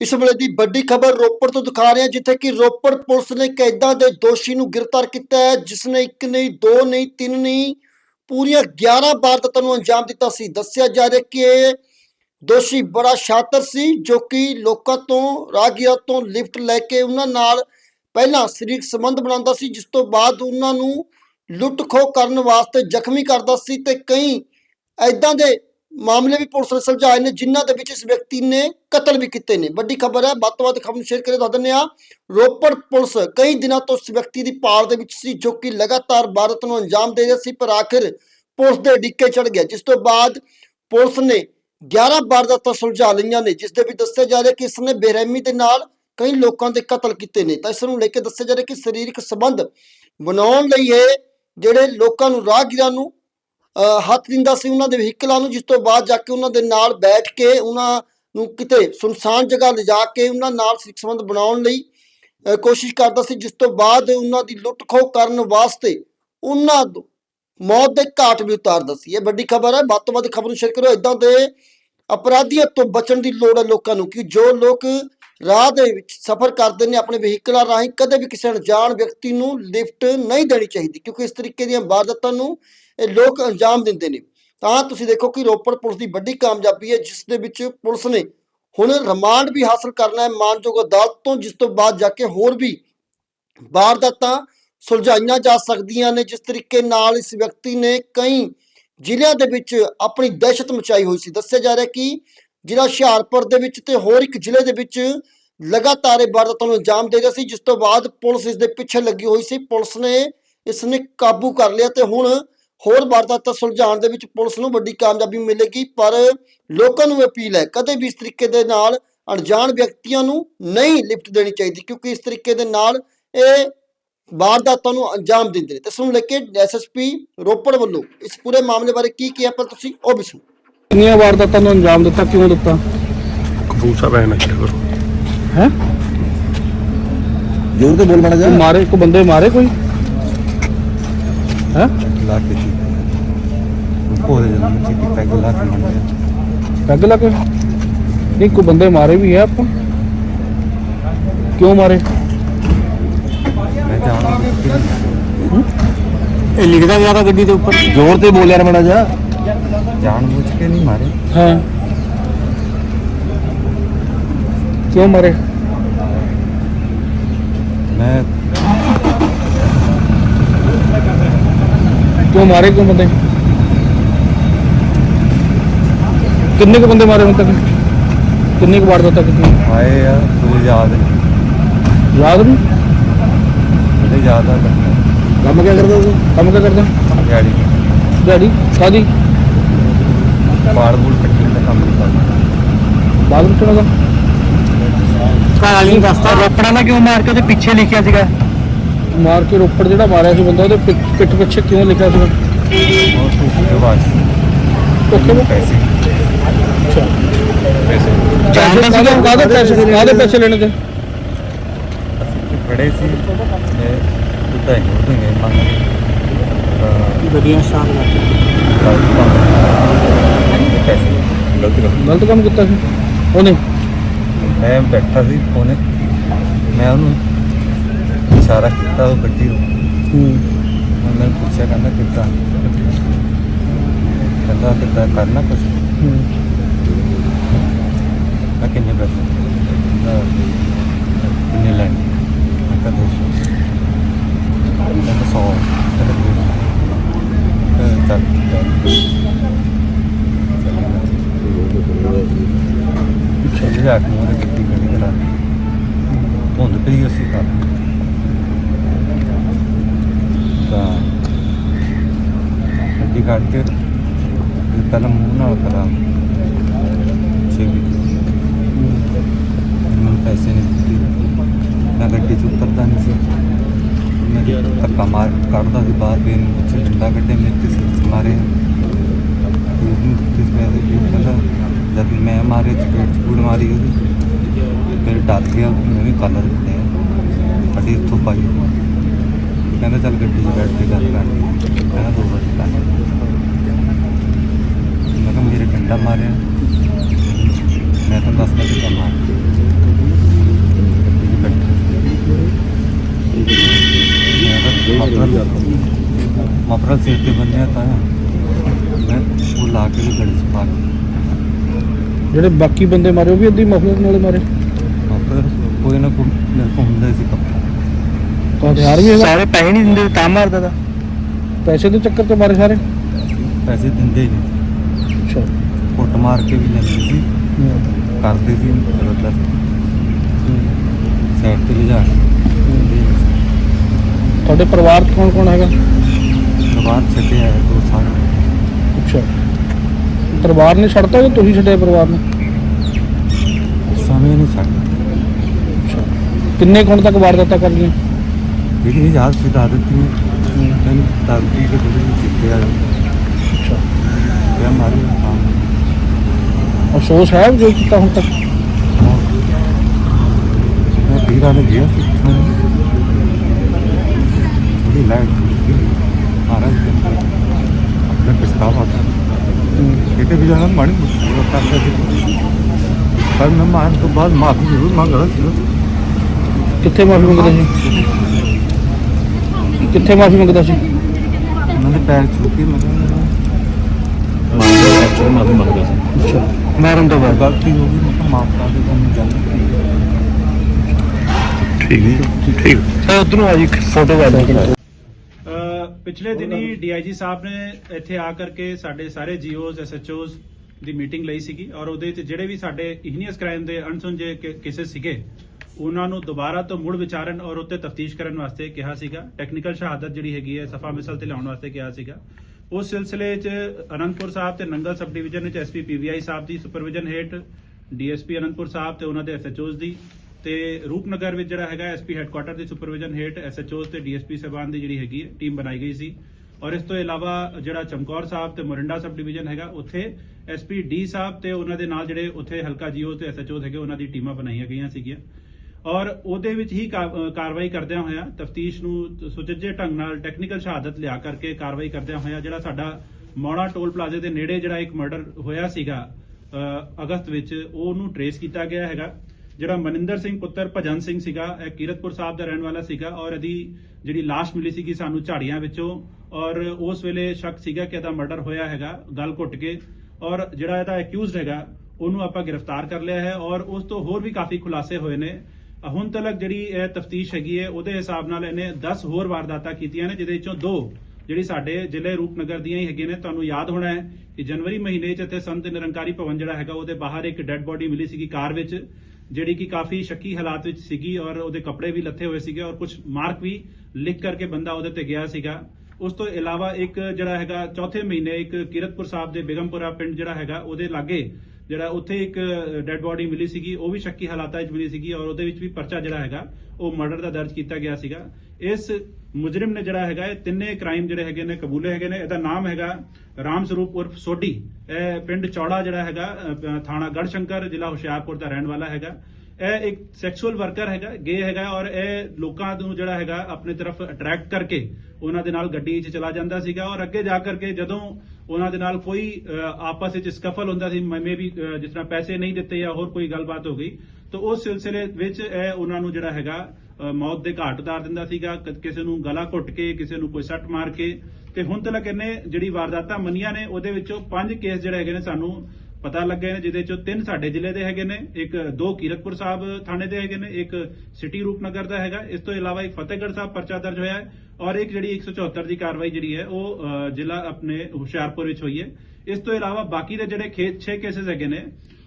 ਇਸ ਵੇਲੇ ਦੀ ਵੱਡੀ ਖਬਰ ਰੋਪੜ ਤੋਂ ਦਿਖਾ ਰਹੇ ਹਾਂ, ਜਿੱਥੇ ਕਿ ਰੋਪੜ ਪੁਲਿਸ ਨੇ ਕੈਦਾਂ ਦੇ ਦੋਸ਼ੀ ਨੂੰ ਗ੍ਰਿਫਤਾਰ ਕੀਤਾ ਹੈ। ਜਿਸ ਨੇ ਇੱਕ ਨਹੀਂ, ਦੋ ਨਹੀਂ, ਤਿੰਨ ਨਹੀਂ, ਪੂਰੀਆਂ 11 ਵਾਰਦਾਤਾਂ ਨੂੰ ਅੰਜਾਮ ਦਿੱਤਾ ਸੀ। ਦੱਸਿਆ ਜਾ ਰਿਹਾ ਕਿ ਦੋਸ਼ੀ ਬੜਾ ਸ਼ਾਤਰ ਸੀ, ਜੋ ਕਿ ਲੋਕਾਂ ਤੋਂ ਰਾਹਗੀਰਾਂ ਤੋਂ ਲਿਫਟ ਲੈ ਕੇ ਉਹਨਾਂ ਨਾਲ ਪਹਿਲਾਂ ਸਰੀਰਕ ਸੰਬੰਧ ਬਣਾਉਂਦਾ ਸੀ, ਜਿਸ ਤੋਂ ਬਾਅਦ ਉਹਨਾਂ ਨੂੰ ਲੁੱਟ ਖੋਹ ਕਰਨ ਵਾਸਤੇ ਜ਼ਖਮੀ ਕਰਦਾ ਸੀ ਤੇ ਕਈ ਐਦਾਂ ਦੇ ਮਾਮਲੇ ਵੀ ਪੁਲਿਸ ਨੇ ਸੁਲਝਾਏ ਨੇ, ਜਿਨ੍ਹਾਂ ਦੇ ਵਿੱਚ ਇਸ ਵਿਅਕਤੀ ਨੇ ਕਤਲ ਵੀ ਕੀਤੇ ਨੇ। ਵੱਡੀ ਖਬਰ ਹੈ, ਵੱਧ ਤੋਂ ਵੱਧ ਖਬਰ ਸ਼ੇਅਰ ਕਰੇ ਦੱਸ ਦਿੰਦੇ ਆ ਰੋਪੜ ਪੁਲਿਸ ਕਈ ਦਿਨਾਂ ਤੋਂ ਇਸ ਵਿਅਕਤੀ ਦੀ ਭਾਲ ਦੇ ਵਿੱਚ ਸੀ, ਜੋ ਕਿ ਲਗਾਤਾਰ ਵਾਰਦਾਤ ਨੂੰ ਅੰਜਾਮ ਦੇ ਰਿਹਾ ਸੀ, ਪਰ ਆਖਿਰ ਪੁਲਿਸ ਦੇ ਡਿੱਕੇ ਚੜ ਗਿਆ। ਜਿਸ ਤੋਂ ਬਾਅਦ ਪੁਲਿਸ ਨੇ 11 ਵਾਰਦਾਤਾਂ ਸੁਲਝਾ ਲਈਆਂ ਨੇ, ਜਿਸ ਦੇ ਵਿੱਚ ਦੱਸਿਆ ਜਾ ਰਿਹਾ ਕਿ ਇਸ ਨੇ ਬੇਰਹਿਮੀ ਦੇ ਨਾਲ ਕਈ ਲੋਕਾਂ ਦੇ ਕਤਲ ਕੀਤੇ ਨੇ। ਤਾਂ ਇਸ ਨੂੰ ਲੈ ਕੇ ਦੱਸਿਆ ਜਾ ਰਿਹਾ ਕਿ ਸਰੀਰਕ ਸੰਬੰਧ ਬਣਾਉਣ ਲਈ ਇਹ ਜਿਹੜੇ ਲੋਕਾਂ ਨੂੰ ਰਾਹਗੀਰਾਂ ਨੂੰ ਹੱਥ ਦਿੰਦਾ ਸੀ ਉਹਨਾਂ ਦੇ ਵਹੀਕਲਾਂ ਨੂੰ ਜਿਸ ਤੋਂ ਬਾਅਦ ਜਾ ਕੇ ਉਹਨਾਂ ਦੇ ਨਾਲ ਬੈਠ ਕੇ ਉਹਨਾਂ ਨੂੰ ਕਿਤੇ ਸੁਨਸਾਨ ਜਗ੍ਹਾ ਲਿਜਾ ਕੇ ਉਹਨਾਂ ਨਾਲ ਸਿੱਖ ਸੰਬੰਧ ਬਣਾਉਣ ਲਈ, ਅਹ ਕੋਸ਼ਿਸ਼ ਕਰਦਾ ਸੀ, ਜਿਸ ਤੋਂ ਬਾਅਦ ਉਹਨਾਂ ਦੀ ਲੁੱਟ ਖੋਹ ਕਰਨ ਵਾਸਤੇ ਉਹਨਾਂ ਨੂੰ ਮੌਤ ਦੇ ਘਾਟ ਵੀ ਉਤਾਰਦਾ ਸੀ। ਇਹ ਵੱਡੀ ਖਬਰ ਹੈ, ਵੱਧ ਤੋਂ ਵੱਧ ਖਬਰ ਨੂੰ ਸ਼ੇਅਰ ਕਰੋ ਇਦਾਂ ਦੇ ਅਪਰਾਧੀਆਂ ਤੋਂ ਬਚਣ ਦੀ ਲੋੜ ਹੈ ਲੋਕਾਂ ਨੂੰ, ਕਿ ਜੋ ਲੋਕ ਰਾਹ ਦੇ ਵਿੱਚ ਸਫ਼ਰ ਕਰਦੇ ਨੇ ਆਪਣੇ ਵਹੀਕਲਾਂ ਰਾਹੀਂ, ਕਦੇ ਵੀ ਕਿਸੇ ਅਣਜਾਣ ਵਿਅਕਤੀ ਨੂੰ ਲਿਫਟ ਨਹੀਂ ਦੇਣੀ ਚਾਹੀਦੀ, ਕਿਉਂਕਿ ਇਸ ਤਰੀਕੇ ਦੀਆਂ ਵਾਰਦਾਤਾਂ ਨੂੰ ਲੋਕ ਅੰਜਾਮ ਦਿੰਦੇ ਨੇ। ਤਾਂ ਤੁਸੀਂ ਦੇਖੋ ਕਿ ਰੋਪੜ ਪੁਲਿਸ ਦੀ ਵੱਡੀ ਕਾਮਯਾਬੀ ਹੈ, ਜਿਸ ਦੇ ਵਿੱਚ ਪੁਲਿਸ ਨੇ ਹੁਣ ਰਿਮਾਂਡ ਵੀ ਹਾਸਲ ਕਰਨਾ ਹੈ, ਮਾਨਯੋਗ ਅਦਾਲਤ ਤੋਂ, ਜਿਸ ਤੋਂ ਬਾਅਦ ਜਾ ਕੇ ਹੋਰ ਵੀ ਵਾਰਦਾਤਾਂ ਸੁਲਝਾਈਆਂ ਜਾ ਸਕਦੀਆਂ ਨੇ। ਜਿਸ ਤਰੀਕੇ ਨਾਲ ਇਸ ਵਿਅਕਤੀ ਨੇ ਕਈ ਜ਼ਿਲ੍ਹਿਆਂ ਦੇ ਵਿੱਚ ਆਪਣੀ ਦਹਿਸ਼ਤ ਮਚਾਈ ਹੋਈ ਸੀ। ਦੱਸਿਆ ਜਾ ਰਿਹਾ ਕਿ ਜ਼ਿਲ੍ਹਾ ਹੁਸ਼ਿਆਰਪੁਰ ਦੇ ਵਿੱਚ ਤੇ ਹੋਰ ਇੱਕ ਜ਼ਿਲ੍ਹੇ ਦੇ ਵਿੱਚ ਲਗਾਤਾਰ ਇਹ ਵਾਰਦਾਤਾਂ ਨੂੰ ਅੰਜਾਮ ਦੇ ਰਿਹਾ ਸੀ, ਜਿਸ ਤੋਂ ਬਾਅਦ ਪੁਲਿਸ ਇਸ ਦੇ ਪਿੱਛੇ ਲੱਗੀ ਹੋਈ ਸੀ। ਪੁਲਿਸ ਨੇ ਇਸ ਨੇ ਕਾਬੂ ਕਰ ਲਿਆ ਤੇ ਹੁਣ ਹੋਰ ਵਾਰਦਾਤਾਂ ਸੁਲਝਾਉਣ ਦੇ ਵਿੱਚ ਪੁਲਿਸ ਨੂੰ ਵੱਡੀ ਕਾਮਯਾਬੀ ਮਿਲੇਗੀ, ਪਰ ਲੋਕਾਂ ਨੂੰ ਅਪੀਲ ਹੈ ਕਦੇ ਵੀ ਇਸ ਤਰੀਕੇ ਦੇ ਨਾਲ ਅਣਜਾਣ ਵਿਅਕਤੀਆਂ ਨੂੰ ਨਹੀਂ ਲਿਫਟ ਦੇਣੀ ਚਾਹੀਦੀ, ਕਿਉਂਕਿ ਇਸ ਤਰੀਕੇ ਦੇ ਨਾਲ ਇਹ ਵਾਰਦਾਤਾਂ ਨੂੰ ਅੰਜਾਮ ਦਿੰਦੇ ਨੇ। ਤੇ ਇਸ ਨੂੰ ਲੈ ਕੇ ਐਸਐਸਪੀ ਰੋਪੜ ਵੱਲੋਂ ਇਸ ਪੂਰੇ ਮਾਮਲੇ ਬਾਰੇ ਕੀ ਕਿਹਾ, ਪਰ ਤੁਸੀਂ ਉਹ ਵੀ ਸੁਣੋ। ਕਿੰਨੀਆਂ ਵਾਰਦਾਤਾਂ ਨੂੰ ਅੰਜਾਮ ਦਿੱਤਾ ਕਿਉਂ ਦਿੱਤਾ? ਕਬੂਸਾ ਬੈਨ ਰੱਖਿਆ ਕਰੋ। ਹੈ? ਜ਼ੋਰ ਤੇ ਬੋਲ ਬਣਾ ਜਾ ਮਾਰੇ ਕੋ ਬੰਦੇ ਮਾਰੇ ਕੋਈ? ਹੈ? ਲਾ ਕੇ ਸੀ ਕੋਲੇ ਜਨ ਚਿੱਟੀ ਪੈਗ ਲਾ ਕੇ ਮੰਨ ਪੈਗ ਲਾ ਕੇ? ਨਹੀਂ ਕੋ ਬੰਦੇ ਮਾਰੇ ਵੀ ਹੈ ਆਪਾਂ। ਕਿਉਂ ਮਾਰੇ? ਮੈਂ ਜਾਣਾ ਇਹ ਲਿਖਦਾ ਜ਼ਿਆਦਾ ਗੱਡੀ ਦੇ ਉੱਪਰ। ਜ਼ੋਰ ਤੇ ਬੋਲ ਯਾਰ ਬਣਾ ਜਾ ਕੇ ਨਹੀਂ ਮਾਰੇ ਹਾਂ ਕਿਉਂ ਮਾਰੇ ਮੈਂ ਕਿਉਂ ਮਾਰੇ ਕਿਉਂ ਬੰਦੇ ਕਿੰਨੇ ਕੁ ਬੰਦੇ ਮਾਰੇ ਹੁਣ ਤੱਕ ਕਿੰਨੇ ਕੁ ਵਾਰਦਾਤਾਂ ਕੀਤੀਆਂ ਆਏ ਆ ਤੁझे ਯਾਦ ਹੈ ਯਾਦ ਨਹੀਂ ਤੁझे ਯਾਦ ਆ ਕੰਮ ਕਿਆ ਕਰਦਾ ਤੂੰ ਕੰਮ ਕਿਆ ਕਰਦਾ ਗਾੜੀ ਦਿਹਾੜੀ ਕਾਦੀ ਬਾਲ ਬੂਲ ਕੱਟਣ ਦਾ ਕੰਮ ਨਹੀਂ ਕਰਦਾ। ਬਾਲ ਕੱਟਣ ਦਾ ਘਰ ਵਾਲੀ ਨੂੰ ਦੱਸਤਾ ਰੋਪੜਾ ਨਾ ਕਿਉਂ ਮਾਰ ਕੇ ਉਹਦੇ ਪਿੱਛੇ ਲਿਖਿਆ ਸੀਗਾ? ਮਾਰ ਕੇ ਰੋਪੜ ਜਿਹੜਾ ਮਾਰਿਆ ਸੀ ਬੰਦਾ ਉਹਦੇ ਪਿੱਠ ਪਿੱਛੇ ਕਿਉਂ ਲਿਖਿਆ ਸੀਗਾ? ਓਕੇ ਨੂੰ ਪੈਸੇ। ਅੱਛਾ। ਪੈਸੇ। ਜਾਣਦਾ ਸੀਗਾ? ਕਾਹਦੇ ਪੈਸੇ ਕਾਹਦੇ ਪੈਸੇ ਲੈਣੇ ਤੇ? ਫੜੇ ਸੀ ਮੈਂ ਦਿੱਤਾ ਹੀ ਉਹਦੇ ਮੰਗ ਵਧੀਆ ਸ਼ਾਨ ਲੱਗਦਾ ਕਰ ਪੈਸੇ ਗਲਤ ਕਰ ਗਲਤ ਕੰਮ ਕੀਤਾ ਸੀ। ਉਹਨੇ? ਮੈਂ ਬੈਠਾ ਸੀ ਉਹਨੇ। ਮੈਂ ਉਹਨੂੰ ਇਸ਼ਾਰਾ ਕੀਤਾ ਉਹ ਗੱਡੀ ਨੂੰ। ਹੂੰ। ਉਹਨੇ ਪੁੱਛਿਆ ਕਹਿੰਦਾ ਕਿੱਦਾਂ? ਕਹਿੰਦਾ ਕਿੱਦਾਂ ਕਰਨਾ ਕੁਛ? ਹੂੰ। ਮੈਂ ਕਿੰਨੇ ਪੈਸੇ? ਕਹਿੰਦਾ ਕਿੰਨੇ ਲੈਣੇ? ਮੈਂ ਕਿਹਾ ਦੋ ਸੌ ਕਹਿੰਦਾ ਸੌ ਕਹਿੰਦਾ ਦੋ ਸੌ। ਕਹਿੰਦਾ ਚੱਲ ਚੱਲ ਜਾ ਕੇ ਉਹਨੇ ਗੱਡੀ ਖੜੀ ਕਰਾ ਧੁੰਦ ਪਈ ਅਸੀਂ ਕਰ ਤਾਂ ਗੱਡੀ ਕੱਢ ਕੇ ਫਿਰ ਪਹਿਲਾਂ ਮੂੰਹ ਨਾਲ ਕਰਾ ਮੈਨੂੰ ਪੈਸੇ ਨਹੀਂ ਦਿੱਤੇ ਮੈਂ ਗੱਡੀ ਚ ਉਤਰਦਾ ਨਹੀਂ ਸੀ ਮੈਂ ਧੱਕਾ ਮਾਰ ਕੱਢਦਾ ਸੀ ਬਾਹਰ ਵੀ ਇਹਨੂੰ ਪਿੱਛੇ ਡੰਡਾ ਕੱਢੇ ਮੇਰੇ ਤੇ ਸਿਰ ਮਾਰੇ ਇਹਨੂੰ ਦਿੱਤੇ ਪੈਸੇ ਵੀ ਕਹਿੰਦਾ ਜਦ ਮੈਂ ਮਾਰੇ ਚਪੇਟ ਚਪੂੜ ਮਾਰੀ ਉਹਦੀ ਫਿਰ ਡਰ ਗਿਆ ਮੈਂ ਵੀ ਕਾਲਰ ਕੱਢਿਆ ਕੱਢੀ ਇੱਥੋਂ ਪਾਈ ਕਹਿੰਦਾ ਚੱਲ ਗੱਡੀ 'ਚ ਬੈਠ ਕੇ ਗੱਲ ਕਰਨੀ ਕਹਿੰਦਾ ਦੋ ਵਾਰੀ ਕਰ ਕਿੱਦਾਂ ਮਾਰਿਆ। ਮੈਂ ਤੁਹਾਨੂੰ ਦੱਸਦਾ ਕਿੱਦਾਂ ਮਾਰਿਆ। ਮਫਰਲ ਸਿਰ ਤੇ ਬੰਨਿਆ ਤਾਂ ਮੈਂ ਉਹ ਲਾ ਕੇ ਵੀ ਗੜੀ ਚ ਜਿਹੜੇ ਬਾਕੀ ਬੰਦੇ ਮਾਰੇ ਉਹ ਵੀ ਅੱਧੀ ਮਫਲਰ ਨਾਲ ਮਾਰੇ? ਮਫਲਰ ਕੋਈ ਨਾ ਕੋਈ ਮੇਰੇ ਕੋਲ ਹੁੰਦਾ ਸੀ ਕੱਪੜਾ ਤਾਂ ਹਥਿਆਰ ਵੀ ਹੈਗਾ। ਸਾਰੇ ਪੈਸੇ ਨਹੀਂ ਦਿੰਦੇ ਤਾਂ ਮਾਰਦਾ ਦਾ ਪੈਸੇ ਦੇ ਚੱਕਰ ਤੇ ਮਾਰੇ ਸਾਰੇ? ਪੈਸੇ ਦਿੰਦੇ ਨਹੀਂ। ਅੱਛਾ। ਮਾਰ ਕੇ ਵੀ ਲੈਂਦੇ ਸੀ। ਕਰਦੇ ਸੀ ਜ਼ਬਰਦਸਤ ਸਾਈਡ ਤੇ ਲਿਜਾ ਕੇ। ਹੀ। ਤੁਹਾਡੇ ਪਰਿਵਾਰ 'ਚ ਕੌਣ ਕੌਣ ਹੈਗਾ? ਪਰਿਵਾਰ ਛੱਡਿਆ ਹੈ ਦੋ ਸਾਲ। ਅੱਛਾ। ਪਰਿਵਾਰ ਨੇ ਛੱਡਤਾ ਕਿ ਤੁਸੀਂ ਛੱਡਿਆ ਪਰਿਵਾਰ ਨੂੰ? ਸਮੇਂ ਨਹੀਂ ਛੱਡ ਅੱਛਾ। ਕਿੰਨੇ ਕੁ ਹੁਣ ਤੱਕ ਵਾਰਦਾਤਾਂ ਕਰ ਲਈਆਂ? ਜਿਹੜੀ ਇਹ ਯਾਦ ਸਿਧਾ ਦਿੱਤੀ ਮੈਨੂੰ ਤਾਲਤੀ ਕੇ ਥੋੜੀ ਜਿਹੀ ਚਿੱਤੇ ਆ। ਅੱਛਾ ਗਿਆ ਮਾਰੀ ਕੰਮ ਅਫਸੋਸ ਹੈ ਜੋ ਕੀਤਾ ਹੁਣ ਤੱਕ। ਮੈਂ ਪੀਰਾ ਨੇ ਗਿਆ ਸੀ। ਥੋੜੀ ਲਾਈਟ ਮਹਾਰਾਜ ਆਪਣੇ ਪਛਤਾਵਾ ਕਰ ਕਿਤੇ ਵੀ ਜਾਣਾ ਮਾੜੀ ਮੁਸ਼ਕਿਲ ਕਰਦਾ ਸੀ ਪਰ ਮੈਂ ਮਾਰਨ ਤੋਂ ਬਾਅਦ ਮਾਫੀ ਜ਼ਰੂਰ ਮੰਗਦਾ ਸੀ। ਕਿੱਥੇ ਮਾਫੀ ਮੰਗਦਾ ਸੀ? ਕਿੱਥੇ ਮਾਫੀ ਮੰਗਦਾ ਸੀ? ਉਹਨਾਂ ਦੇ ਪੈਰ ਛੂ ਕੇ ਮੈਂ ਮਾਫੀ ਮੰਗਦਾ ਸੀ। ਅੱਛਾ। ਮਾਰਨ ਤੋਂ ਬਾਅਦ। ਗਲਤੀ ਹੋ ਗਈ ਮੈਂ ਮਾਫ ਕਰ ਦੇ ਤੁਹਾਨੂੰ ਜਾਣ ਠੀਕ ਹੈ ਠੀਕ ਸਰ ਉਧਰੋਂ ਆ ਜੀ ਫੋਟੋ ਅ, ਪਿਛਲੇ ਦਿਨੀ ਡੀਆਈਜੀ ਸਾਹਿਬ ਨੇ ਇੱਥੇ ਆ ਕਰਕੇ ਸਾਡੇ ਸਾਰੇ ਜੀਓਜ਼ ਐਸਐਚਓਜ਼ ਦੀ ਮੀਟਿੰਗ ਲਈ ਸੀਗੀ ਔਰ ਉਹਦੇ ਵਿੱਚ ਜਿਹੜੇ ਵੀ ਸਾਡੇ ਇਗਨੀਅਸ ਕ੍ਰਾਈਮ ਦੇ ਅਣਸੁਲਝੇ ਕੇसेस ਸੀਗੇ ਉਹਨਾਂ ਨੂੰ ਦੁਬਾਰਾ ਤੋਂ ਮੁੜ ਵਿਚਾਰਨ ਔਰ ਉੱਤੇ ਤਫਤੀਸ਼ ਕਰਨ ਵਾਸਤੇ ਕਿਹਾ ਸੀਗਾ। ਟੈਕਨੀਕਲ ਸ਼ਹਾਦਤ ਜਿਹੜੀ ਹੈਗੀ ਹੈ ਸਫਾ ਮਿਸਲ ਤੇ ਲਿਆਉਣ ਵਾਸਤੇ ਕਿਹਾ ਸੀਗਾ। ਉਸ ਸਿਲਸਿਲੇ 'ਚ ਅਨੰਦਪੁਰ ਸਾਹਿਬ ਤੇ ਨੰਗਲ ਸਬ ਡਿਵੀਜ਼ਨ ਵਿੱਚ ਐਸਪੀ ਪੀਵੀਆਈ ਸਾਹਿਬ ਦੀ ਸੁਪਰਵਿਜ਼ਨ ਹੇਠ ਡੀਐਸਪੀ ਅਨੰਦਪੁਰ ਸਾਹਿਬ ਤੇ ਉਹਨਾਂ ਦੇ ਐਸਐਚਓਜ਼ ਦੀ, ਤੇ ਰੂਪਨਗਰ ਵਿੱਚ ਜਿਹੜਾ ਹੈਗਾ ਐਸਪੀ ਹੈੱਡਕੁਆਟਰ ਦੀ ਸੁਪਰਵਿਜ਼ਨ ਹੇਠ ਐਸਐਚਓਜ਼ ਤੇ ਡੀਐਸਪੀ ਸਾਹਿਬਾਨ ਦੀ ਜਿਹੜੀ ਹੈਗੀ ਟੀਮ ਬਣਾਈ ਗਈ ਸੀ। ਔਰ ਇਸ ਤੋਂ ਇਲਾਵਾ ਜਿਹੜਾ ਚਮਕੌਰ ਸਾਹਿਬ ਤੇ ਮੋਰਿੰਡਾ ਸਬ ਡਿਵੀਜ਼ਨ ਹੈਗਾ, ਉੱਥੇ ਐਸਪੀ ਡੀ ਸਾਹਿਬ ਤੇ ਉਹਨਾਂ ਦੇ ਨਾਲ ਜਿਹੜੇ ਉੱਥੇ ਹਲਕਾ ਜੀਓ ਤੇ ਐਸਐਚਓ ਹੈਗੇ, ਉਹਨਾਂ ਦੀ ਟੀਮਾਂ ਬਣਾਈਆਂ ਗਈਆਂ ਸੀਗੀਆਂ। ਔਰ ਉਹਦੇ ਵਿੱਚ ਹੀ ਕਾ- ਕਾਰਵਾਈ ਕਰਦਿਆਂ ਹੋਇਆ ਤਫਤੀਸ਼ ਨੂੰ ਸੁਚੱਜੇ ਢੰਗ ਨਾਲ ਟੈਕਨੀਕਲ ਸ਼ਹਾਦਤ ਲਿਆ ਕਰਕੇ ਕਾਰਵਾਈ ਕਰਦਿਆਂ ਹੋਇਆ ਜਿਹੜਾ ਸਾਡਾ ਮੌਣਾ ਟੋਲ ਪਲਾਜ਼ੇ ਦੇ ਨੇੜੇ ਜਿਹੜਾ ਇੱਕ ਮਰਡਰ ਹੋਇਆ ਸੀਗਾ ਅਗਸਤ ਵਿੱਚ ਉਹਨੂੰ ਟਰੇਸ ਕੀਤਾ ਗਿਆ ਹੈਗਾ। ਜਿਹੜਾ ਮਨਿੰਦਰ ਸਿੰਘ ਪੁੱਤਰ ਭਜਨ ਸਿੰਘ ਸੀਗਾ, ਇਹ ਕੀਰਤਪੁਰ ਸਾਹਿਬ ਦਾ ਰਹਿਣ ਵਾਲਾ ਸੀਗਾ ਔਰ ਇਹਦੀ ਜਿਹੜੀ ਲਾਸ਼ ਮਿਲੀ ਸੀਗੀ ਸਾਨੂੰ ਝਾੜੀਆਂ ਵਿੱਚੋਂ ਔਰ ਉਸ ਵੇਲੇ ਸ਼ੱਕ ਸੀਗਾ ਕਿ ਇਹਦਾ ਮਰਡਰ ਹੋਇਆ ਹੈਗਾ, ਗੱਲ ਘੁੱਟ ਕੇ ਔਰ ਜਿਹੜਾ ਇਹਦਾ ਅਕਿਊਜ਼ਡ ਹੈਗਾ, ਉਹਨੂੰ ਆਪਾਂ ਗ੍ਰਿਫਤਾਰ ਕਰ ਲਿਆ ਹੈ ਔਰ ਉਸ ਤੋਂ ਹੋਰ ਵੀ ਕਾਫੀ ਖੁਲਾਸੇ ਹੋਏ ਨੇ। ਹੁਣ ਤੱਕ ਜਿਹੜੀ ਇਹ ਤਫਤੀਸ਼ ਹੈਗੀ ਹੈ, ਉਹਦੇ ਹਿਸਾਬ ਨਾਲ ਇਹਨੇ 10 ਹੋਰ ਵਾਰਦਾਤਾਂ ਕੀਤੀਆਂ ਨੇ, ਜਿਹਦੇ ਵਿੱਚੋਂ ਦੋ ਜਿਹੜੀ ਸਾਡੇ ਜ਼ਿਲ੍ਹੇ ਰੂਪਨਗਰ ਦੀਆਂ ਹੀ ਹੈਗੀਆਂ ਨੇ, ਤੁਹਾਨੂੰ ਯਾਦ ਹੋਣਾ ਹੈ ਕਿ ਜਨਵਰੀ ਮਹੀਨੇ 'ਚ ਇੱਥੇ ਸੰਤ ਨਿਰੰਕਾਰੀ ਭਵਨ ਜਿਹੜਾ ਹੈਗਾ, ਉਹਦੇ ਬਾਹਰ ਇੱਕ ਡੈੱਡ ਬੋਡੀ ਮਿਲੀ ਸੀਗੀ ਕਾਰ ਵਿੱਚ, ਜਿਹੜੀ ਕਿ ਕਾਫੀ ਸ਼ੱਕੀ ਹਾਲਾਤ ਵਿੱਚ ਸੀਗੀ ਔਰ ਉਹਦੇ ਕੱਪੜੇ ਵੀ ਲੱਥੇ ਹੋਏ ਸੀਗੇ ਔਰ ਕੁਝ ਮਾਰਕ ਵੀ ਲਿਖ ਕਰਕੇ ਬੰਦਾ ਉਹਦੇ ਤੇ ਗਿਆ ਸੀਗਾ। ਉਸ ਤੋਂ ਇਲਾਵਾ ਇੱਕ ਜਿਹੜਾ ਹੈਗਾ, ਚੌਥੇ ਮਹੀਨੇ ਇੱਕ ਕੀਰਤਪੁਰ ਸਾਹਿਬ ਦੇ ਬੇਗਮਪੁਰਾ ਪਿੰਡ ਜਿਹੜਾ ਹੈਗਾ, ਉਹਦੇ ਲਾਗੇ ਜਿਹੜਾ ਉੱਥੇ ਇੱਕ ਡੈੱਡ ਬੋਡੀ ਮਿਲੀ ਸੀਗੀ ਉਹ ਵੀ ਸ਼ੱਕੀ ਹਾਲਾਤਾਂ ਵਿੱਚ ਮਿਲੀ ਸੀਗੀ ਔਰ ਉਹਦੇ ਵਿੱਚ ਵੀ ਪਰਚਾ ਜਿਹੜਾ ਹੈਗਾ ਉਹ ਮਰਡਰ ਦਾ ਦਰਜ ਕੀਤਾ ਗਿਆ ਸੀਗਾ। ਇਸ ਮੁਜਰਮ ਨੇ ਜਿਹੜਾ ਹੈਗਾ ਇਹ ਤਿੰਨੇ ਕ੍ਰਾਈਮ ਜਿਹੜੇ ਹੈਗੇ ਨੇ ਕਬੂਲੇ ਹੈਗੇ ਨੇ ਇਹਦਾ ਨਾਮ ਹੈਗਾ ਰਾਮ ਸਰੂਪ ਉਰਫ ਸੋਢੀ। ਇਹ ਪਿੰਡ ਚੌੜਾ ਜਿਹੜਾ ਹੈਗਾ ਅ, ਥਾਣਾ ਗੜਸ਼ੰਕਰ ਜ਼ਿਲ੍ਹਾ ਹੁਸ਼ਿਆਰਪੁਰ ਦਾ ਰਹਿਣ ਵਾਲਾ ਹੈਗਾ। ਇਹ ਇੱਕ ਸੈਕਸੁਅਲ ਵਰਕਰ ਹੈਗਾ ਗੇ ਹੈਗਾ ਔਰ ਇਹ ਲੋਕਾਂ ਨੂੰ ਜਿਹੜਾ ਹੈਗਾ ਆਪਣੇ ਤਰਫ ਅਟਰੈਕਟ ਕਰਕੇ ਉਹਨਾਂ ਦੇ ਨਾਲ ਗੱਡੀ 'ਚ ਚਲਾ ਜਾਂਦਾ ਸੀਗਾ ਔਰ ਅੱਗੇ ਜਾ ਕਰਕੇ ਜਦੋਂ ਉਹਨਾਂ ਦੇ ਨਾਲ ਕੋਈ ਆਪਸ ਵਿੱਚ ਸਕਫਲ ਹੁੰਦਾ ਸੀ, ਮੈਂ ਵੀ ਜਿਸ ਤਰ੍ਹਾਂ ਪੈਸੇ ਨਹੀਂ ਦਿੱਤੇ ਜਾਂ ਹੋਰ ਕੋਈ ਗੱਲਬਾਤ ਹੋ ਗਈ, ਤਾਂ ਉਸ ਸਿਲਸਿਲੇ ਵਿੱਚ ਇਹ ਉਹਨਾਂ ਨੂੰ ਜਿਹੜਾ ਹੈਗਾ ਮੌਤ ਦੇ ਘਾਟ ਉਤਾਰ ਦਿੰਦਾ ਸੀਗਾ ਕਿਸੇ ਨੂੰ ਗਲਾ ਘੁੱਟ ਕੇ, ਕਿਸੇ ਨੂੰ ਕੋਈ ਸੱਟ ਮਾਰ ਕੇ, ਤੇ ਹੁਣ ਤੱਕ ਇਹਨੇ ਜਿਹੜੀ ਵਾਰਦਾਤਾਂ ਮੰਨੀਆਂ ਨੇ, ਉਹਦੇ ਵਿੱਚੋਂ ਪੰਜ ਕੇਸ ਜਿਹੜੇ ਹੈਗੇ ਨੇ ਸਾਨੂੰ ਪਤਾ ਲੱਗੇ ਨੇ ਜਿਹਦੇ ਚੋਂ ਤਿੰਨ ਸਾਡੇ ਜ਼ਿਲ੍ਹੇ ਦੇ ਹੈਗੇ ਨੇ, ਇੱਕ ਦੋ ਕੀਰਤਪੁਰ ਸਾਹਿਬ ਥਾਣੇ ਦੇ ਹੈਗੇ ਨੇ, ਇੱਕ ਸਿਟੀ ਰੂਪਨਗਰ ਦਾ ਹੈਗਾ। ਇਸ ਤੋਂ ਇਲਾਵਾ ਇੱਕ ਫਤਿਹਗੜ੍ਹ ਸਾਹਿਬ ਪਰਚਾ ਦਰਜ ਹੋਇਆ ਹੈ ਔਰ ਇੱਕ ਜਿਹੜੀ 174 ਦੀ ਕਾਰਵਾਈ ਜਿਹੜੀ ਹੈ, ਉਹ ਜ਼ਿਲ੍ਹਾ ਆਪਣੇ ਹੁਸ਼ਿਆਰਪੁਰ ਵਿੱਚ ਹੋਈ ਹੈ। ਇਸ ਤੋਂ ਇਲਾਵਾ ਬਾਕੀ ਦੇ ਜਿਹੜੇ 6 ਕੇसेस ਹੈਗੇ ਨੇ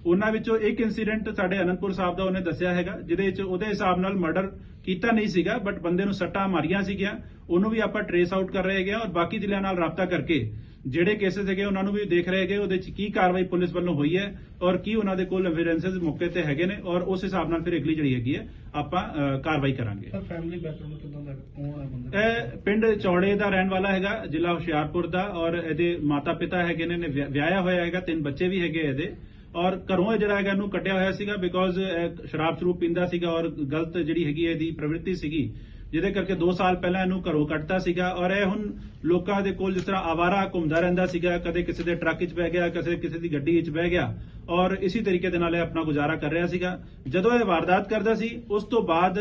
ਉਹਨਾਂ ਵਿੱਚੋਂ ਇੱਕ ਇਨਸੀਡੈਂਟ ਸਾਡੇ ਅਨੰਦਪੁਰ ਸਾਹਿਬ ਦਾ ਉਹਨੇ ਦੱਸਿਆ ਹੈਗਾ ਜਿਹਦੇ ਵਿੱਚ ਉਹਦੇ ਹਿਸਾਬ ਨਾਲ ਮਰਡਰ ਕੀਤਾ ਨਹੀਂ ਸੀਗਾ ਬਟ ਬੰਦੇ ਨੂੰ ਸੱਟਾਂ ਮਾਰੀਆਂ ਸੀਗੀਆਂ। ਉਹਨੂੰ ਵੀ ਆਪਾਂ ਟਰੇਸ ਆਊਟ ਕਰ ਰਹੇ ਹੈਗੇ ਔਰ ਬਾਕੀ ਜ਼ਿਲ੍ਹਿਆਂ ਨਾਲ ਰਾਬਤਾ ਕਰਕੇ ਜਿਹੜੇ ਕੇसेस ਹੈਗੇ ਉਹਨਾਂ ਨੂੰ ਵੀ ਦੇਖ ਰਹੇ ਹੈਗੇ ਉਹਦੇ ਵਿੱਚ ਕੀ ਕਾਰਵਾਈ ਪੁਲਿਸ ਵੱਲੋਂ ਹੋਈ ਹੈ ਔਰ ਕੀ ਉਹਨਾਂ ਦੇ ਕੋਲ ਐਵੀਡੈਂਸਸ ਮੌਕੇ ਤੇ ਹੈਗੇ ਨੇ ਔਰ ਉਸ ਹਿਸਾਬ ਨਾਲ ਫਿਰ ਅਗਲੀ ਜਿਹੜੀ ਹੈਗੀ ਹੈ ਆਪਾਂ ਕਾਰਵਾਈ ਕਰਾਂਗੇ। ਸਰ ਫੈਮਿਲੀ ਬੈਕਗ੍ਰਾਉਂਡ ਕਿਦਾਂ ਦਾ ਕੌਣ ਹੈ ਬੰਦਾ? ਇਹ ਪਿੰਡ ਚੌੜੇ ਦਾ ਰਹਿਣ ਵਾਲਾ ਹੈਗਾ ਜ਼ਿਲ੍ਹਾ ਹੁਸ਼ਿਆਰਪੁਰ ਦਾ ਔਰ ਇਹਦੇ ਮਾਤਾ ਪਿਤਾ ਹੈਗੇ ਨੇ ਨੇ ਵਿਆਹ- ਵਿਆਹਿਆ ਹੋਇਆ ਹੈਗਾ ਤਿੰਨ ਬੱਚੇ ਵੀ ਹੈਗੇ ਇਹਦੇ। ਔਰ ਘਰੋਂ ਇਹ ਜਿਹੜਾ ਹੈਗਾ ਇਹਨੂੰ ਕੱਢਿਆ ਹੋਇਆ ਸੀਗਾ ਬਿਕੋਜ਼ ਸ਼ਰਾਬ ਸ਼ਰੂਬ ਪੀਂਦਾ ਸੀਗਾ ਔਰ ਗਲਤ ਜਿਹੜੀ ਹੈਗੀ ਇਹਦੀ ਪ੍ਰਵਿਰਤੀ ਸੀਗੀ, ਜਿਹਦੇ ਕਰਕੇ 2 ਸਾਲ ਪਹਿਲਾਂ ਇਹਨੂੰ ਘਰੋਂ ਕੱਢਤਾ ਸੀਗਾ ਔਰ ਇਹ ਹੁਣ ਲੋਕਾਂ ਦੇ ਕੋਲ ਜਿਸ ਤਰ੍ਹਾਂ ਆਵਾਰਾ ਘੁੰਮਦਾ ਰਹਿੰਦਾ ਸੀਗਾ, ਕਦੇ ਕਿਸੇ ਦੇ ਟਰੱਕ 'ਚ ਬਹਿ ਗਿਆ, ਕਦੇ ਕਿਸੇ ਦੀ ਗੱਡੀ 'ਚ ਬਹਿ ਗਿਆ ਔਰ ਇਸੇ ਤਰੀਕੇ ਦੇ ਨਾਲ ਇਹ ਆਪਣਾ ਗੁਜ਼ਾਰਾ ਕਰ ਰਿਹਾ ਸੀਗਾ। ਜਦੋਂ ਇਹ ਵਾਰਦਾਤ ਕਰਦਾ ਸੀ, ਉਸ ਤੋਂ ਬਾਅਦ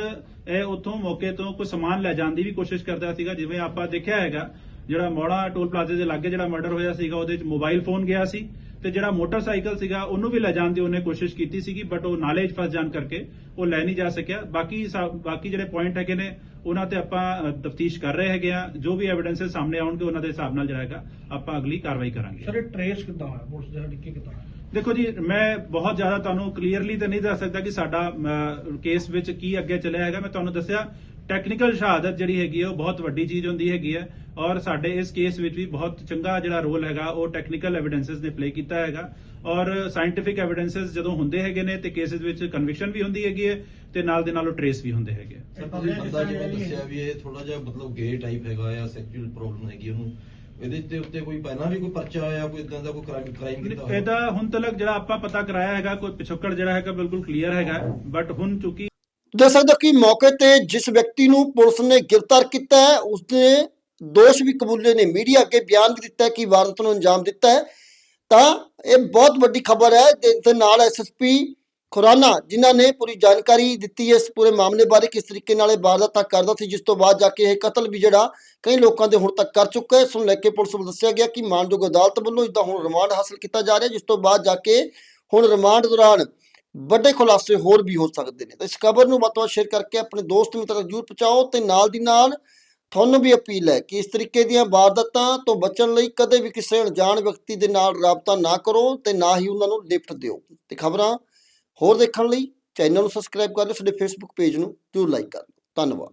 ਇਹ ਉੱਥੋਂ ਮੌਕੇ ਤੋਂ ਕੋਈ ਸਮਾਨ ਲੈ ਜਾਣ ਦੀ ਵੀ ਕੋਸ਼ਿਸ਼ ਕਰਦਾ ਸੀਗਾ, ਜਿਵੇਂ ਆਪਾਂ ਦੇਖਿਆ ਹੈਗਾ, ਜਿਹੜਾ ਮੋੜਾ ਟੋਲ ਪਲਾਜ਼ੇ ਦੇ ਲਾਗੇ ਜਿਹੜਾ ਮਰਡਰ ਹੋਇਆ ਸੀਗਾ, ਉਹਦੇ 'ਚ ਮੋਬਾਈਲ ਫੋਨ ਗਿਆ ਸੀ। ਤੇ ਜਿਹੜਾ ਮੋਟਰਸਾਈਕਲ ਸੀਗਾ ਉਹਨੂੰ ਵੀ ਲੈ ਜਾਣ ਦੀ ਉਹਨੇ ਕੋਸ਼ਿਸ਼ ਕੀਤੀ ਸੀਗੀ ਬਟ ਉਹ ਨਾਲੇ 'ਚ ਫਸ ਜਾਣ ਕਰਕੇ ਉਹ ਲੈ ਨਹੀਂ ਜਾ ਸਕਿਆ। ਬਾਕੀ ਬਾਕੀ ਜਿਹੜੇ ਪੁਆਇੰਟ ਹੈਗੇ ਨੇ ਉਹਨਾਂ ਤੇ ਆਪਾਂ ਤਫਤੀਸ਼ ਕਰ ਰਹੇ ਹੈਗੇ ਆ। ਜੋ ਵੀ ਐਵੀਡੈਂਸਸ ਸਾਹਮਣੇ ਆਉਣਗੇ ਉਹਨਾਂ ਦੇ ਹਿਸਾਬ ਨਾਲ ਜਿਹੜਾ ਹੈਗਾ ਆਪਾਂ ਅਗਲੀ ਕਾਰਵਾਈ ਕਰਾਂਗੇ। ਸਰ ਟ੍ਰੇਸ ਕਿੱਦਾਂ ਹੋਇਆ? ਪੁਲਿਸ ਦੇ ਹੱਡੀ ਕਿੱਦਾਂ ਦੇਖੋ ਜੀ ਮੈਂ ਬਹੁਤ ਜ਼ਿਆਦਾ ਤੁਹਾਨੂੰ ਕਲੀਅਰਲੀ ਤਾਂ ਨਹੀਂ ਦੱਸ ਸਕਦਾ ਕਿ ਸਾਡਾ ਕੇਸ ਵਿੱਚ ਕੀ ਅੱਗੇ ਚੱਲਿਆ ਹੈਗਾ। ਮੈਂ ਤੁਹਾਨੂੰ ਦੱਸਿਆ ਟੈਕਨੀਕਲ ਸ਼ਹਾਦਤ ਜਿਹੜੀ ਹੈਗੀ ਹੈ ਉਹ ਬਹੁਤ ਵੱਡੀ ਚੀਜ਼ ਹੁੰਦੀ ਹੈਗੀ ਹੈ ਔਰ ਸਾਡੇ ਇਸ ਕੇਸ ਵਿੱਚ ਵੀ ਬਹੁਤ ਚੰਗਾ ਜਿਹੜਾ ਰੋਲ ਹੈਗਾ ਉਹ ਟੈਕਨੀਕਲ ਐਵੀਡੈਂਸਸ ਨੇ ਪਲੇ ਕੀਤਾ ਹੈਗਾ ਔਰ ਸਾਇੰਟੀਫਿਕ ਐਵੀਡੈਂਸਸ ਜਦੋਂ ਹੁੰਦੇ ਹੈਗੇ ਨੇ ਤੇ ਕੇਸਿਸ ਵਿੱਚ ਕਨਵਿਕਸ਼ਨ ਵੀ ਹੁੰਦੀ ਹੈਗੀ ਹੈ ਤੇ ਨਾਲ ਦੇ ਨਾਲ ਉਹ ਟ੍ਰੇਸ ਵੀ ਹੁੰਦੇ ਹੈਗੇ ਆ। ਸਰ ਤੁਸੀਂ ਬੰਦਾ ਜਿਵੇਂ ਦੱਸਿਆ ਵੀ ਇਹ ਥੋੜਾ ਜਿਹਾ ਮਤਲਬ ਗੇ ਟਾਈਪ ਹੈਗਾ ਆ ਸੈਕਸ਼ੂਅਲ ਪ੍ਰੋਬਲਮ ਹੈਗੀ ਉਹਨੂੰ ਇਹਦੇ ਤੇ ਉੱਤੇ ਕੋਈ ਪਹਿਲਾਂ ਵੀ ਕੋਈ ਪਰਚਾ ਹੋਇਆ ਕੋਈ ਇਦਾਂ ਦਾ ਕੋਈ ਕ੍ਰਾਈਮ ਕ੍ਰਾਈਮ ਕੀਤਾ ਹੋਇਆ ਇਹਦਾ ਹੁਣ ਤੱਕ ਜਿਹੜਾ ਆਪਾਂ ਪਤਾ ਕਰਾਇਆ ਹੈਗਾ ਕੋਈ ਪਿਛੋਕੜ ਜਿਹੜਾ ਹੈਗਾ ਬਿਲਕੁਲ ਕਲੀਅਰ ਹੈਗਾ ਬਟ ਹੁਣ ਚੂੰਕਿ ਦੱਸ ਸਕਦੇ ਹੋ ਕਿ ਮੌਕੇ ਤੇ ਜਿਸ ਵਿਅਕਤੀ ਨੂੰ ਪੁਲਿਸ ਨੇ ਗ੍ਰਿਫਤਾਰ ਕੀਤਾ ਹੈ ਉਸਨੇ ਦੋਸ਼ ਵੀ ਕਬੂਲੇ ਨੇ। ਮੀਡੀਆ ਅੱਗੇ ਬਿਆਨ ਵੀ ਦਿੱਤਾ ਕਿ ਵਾਰਦਾਤ ਨੂੰ ਅੰਜਾਮ ਦਿੱਤਾ ਹੈ। ਤਾਂ ਇਹ ਬਹੁਤ ਵੱਡੀ ਖਬਰ ਹੈ। ਤੇ ਤੇ ਨਾਲ ਐਸਐਸਪੀ ਖੁਰਾਨਾ, ਜਿਨ੍ਹਾਂ ਨੇ ਪੂਰੀ ਜਾਣਕਾਰੀ ਦਿੱਤੀ ਹੈ ਇਸ ਪੂਰੇ ਮਾਮਲੇ ਬਾਰੇ, ਕਿਸ ਤਰੀਕੇ ਨਾਲ ਇਹ ਵਾਰਦਾਤ ਤੱਕ ਕਰਦਾ ਸੀ, ਜਿਸ ਤੋਂ ਬਾਅਦ ਜਾ ਕੇ ਇਹ ਕਤਲ ਵੀ ਜਿਹੜਾ ਕਈ ਲੋਕਾਂ ਦੇ ਹੁਣ ਤੱਕ ਕਰ ਚੁੱਕਾ ਹੈ। ਇਸ ਨੂੰ ਲੈ ਕੇ ਪੁਲਿਸ ਵੱਲੋਂ ਦੱਸਿਆ ਗਿਆ ਕਿ ਮਾਨਯੋਗ ਅਦਾਲਤ ਵੱਲੋਂ ਇਦਾਂ ਹੁਣ ਰਿਮਾਂਡ ਹਾਸਲ ਕੀਤਾ ਜਾ ਰਿਹਾ ਜਿਸ ਤੋਂ ਬਾਅਦ ਜਾ ਕੇ ਹੁਣ ਰਿਮਾਂਡ ਦੌਰਾਨ ਵੱਡੇ ਖੁਲਾਸੇ ਹੋਰ ਵੀ ਹੋ ਸਕਦੇ ਨੇ। ਤਾਂ ਇਸ ਖਬਰ ਨੂੰ ਵੱਧ ਤੋਂ ਵੱਧ ਸ਼ੇਅਰ ਕਰਕੇ ਆਪਣੇ ਦੋਸਤ ਮਿੱਤਰਾਂ ਤੱਕ ਜ਼ਰੂਰ ਪਹੁੰਚਾਓ ਤੇ ਨਾਲ ਦੀ ਨਾਲ ਤੁਹਾਨੂੰ ਵੀ ਅਪੀਲ ਹੈ ਕਿ ਇਸ ਤਰੀਕੇ ਦੀਆਂ ਵਾਰਦਾਤਾਂ ਤੋਂ ਬਚਣ ਲਈ ਕਦੇ ਵੀ ਕਿਸੇ ਅਣਜਾਣ ਵਿਅਕਤੀ ਦੇ ਨਾਲ ਰਾਬਤਾ ਨਾ ਕਰੋ ਤੇ ਨਾ ਹੀ ਉਹਨਾਂ ਨੂੰ ਲਿਫਟ ਦਿਓ। ਤੇ ਖਬਰਾਂ ਹੋਰ ਦੇਖਣ ਲਈ ਚੈਨਲ ਨੂੰ ਸਬਸਕ੍ਰਾਈਬ ਕਰ ਲਓ, ਸਾਡੇ ਫੇਸਬੁੱਕ ਪੇਜ ਨੂੰ ਜ਼ਰੂਰ ਲਾਈਕ ਕਰ ਲਓ। ਧੰਨਵਾਦ।